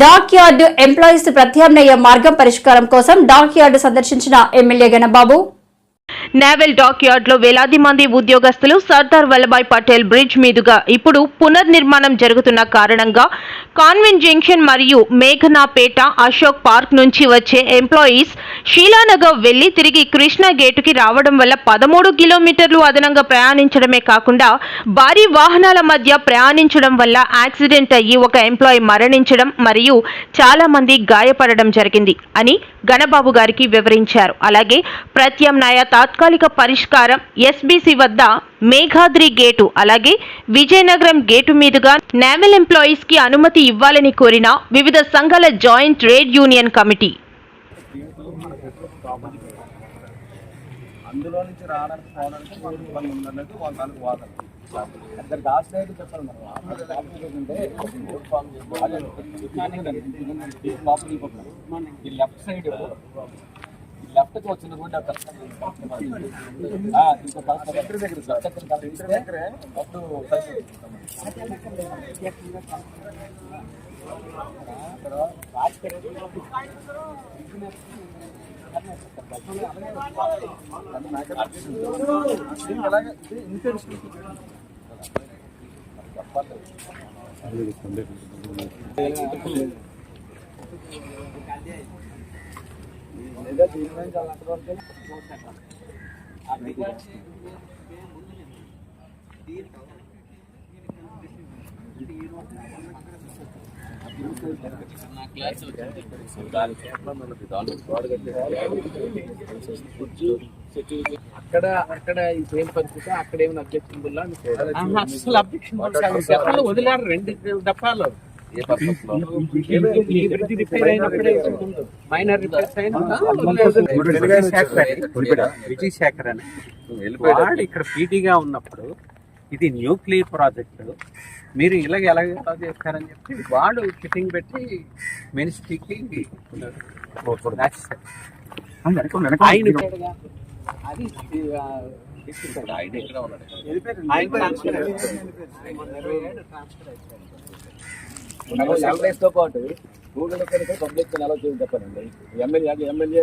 Dock yard employees ప్రత్యామ్నాయ మార్గం పరిష్కారం కోసం డాక్ యార్డు సందర్శించిన ఎమ్మెల్యే గణబాబు. నేవల్ డాక్ యార్డ్లో వేలాది మంది ఉద్యోగస్తులు సర్దార్ వల్లభాయ్ పటేల్ బ్రిడ్జ్ మీదుగా ఇప్పుడు పునర్నిర్మాణం జరుగుతున్న కారణంగా కాన్వెంట్ జంక్షన్ మరియు మేఘనాపేట అశోక్ పార్క్ నుంచి వచ్చే ఎంప్లాయీస్ షీలానగర్ వెళ్ళి తిరిగి కృష్ణా గేటుకి రావడం వల్ల పదమూడు కిలోమీటర్లు అదనంగా ప్రయాణించడమే కాకుండా భారీ వాహనాల మధ్య ప్రయాణించడం వల్ల యాక్సిడెంట్ అయ్యి ఒక ఎంప్లాయీ మరణించడం మరియు చాలా మంది గాయపడడం జరిగింది అని గణబాబు గారికి వివరించారు. అలాగే ప్రత్యామ్నాయ తాత్కాలిక తాత్కాలిక పరిష్కారం ఎస్బీసీ వద్ద మేఘాద్రి గేటు అలాగే విజయనగరం గేటు మీదుగా నేవల్ ఎంప్లాయీస్కి అనుమతి ఇవ్వాలని కోరిన వివిధ సంఘాల జాయింట్ ట్రేడ్ యూనియన్ కమిటీ. అందులో నుంచి రావడానికి పోవడానికి ఇబ్బంది ఉందన్నది వాదన. అక్కడ లాస్ట్ అయితే చెప్పాలి మనం ఈ లెఫ్ట్ సైడ్ లెఫ్ట్కి వచ్చిన రోడ్ అక్కడ. ఆ, అక్కడ అక్కడ ఈ సేమ్ పరిస్థితి? అక్కడ ఏమైనా అబ్జెక్షన్ అసలు అబ్జెక్షన్ వదిలేరు రెండు దఫాలు మైనర్ విజయ్ శేఖర్ అని వాడు ఇక్కడ పీటీగా ఉన్నప్పుడు ఇది న్యూక్లియర్ ప్రాజెక్ట్ మీరు ఇలాగ ఎలా ఎలా చేస్తారని చెప్పి వాడు ఫిట్టింగ్ పెట్టి మినిస్ట్రీకి ఆయన అది ఆ, తీసుకుంటాడు. ఆయన ఇక్కడ ఉన్నాడు. ఆయన ట్రాన్స్ఫర్ అయ్యాడు. ఆయన మొన్న ఇరవై ఏడు తో పాటు గూగుల్ పబ్లిక్ అలా ఎమ్మెల్యే ఎమ్మెల్యే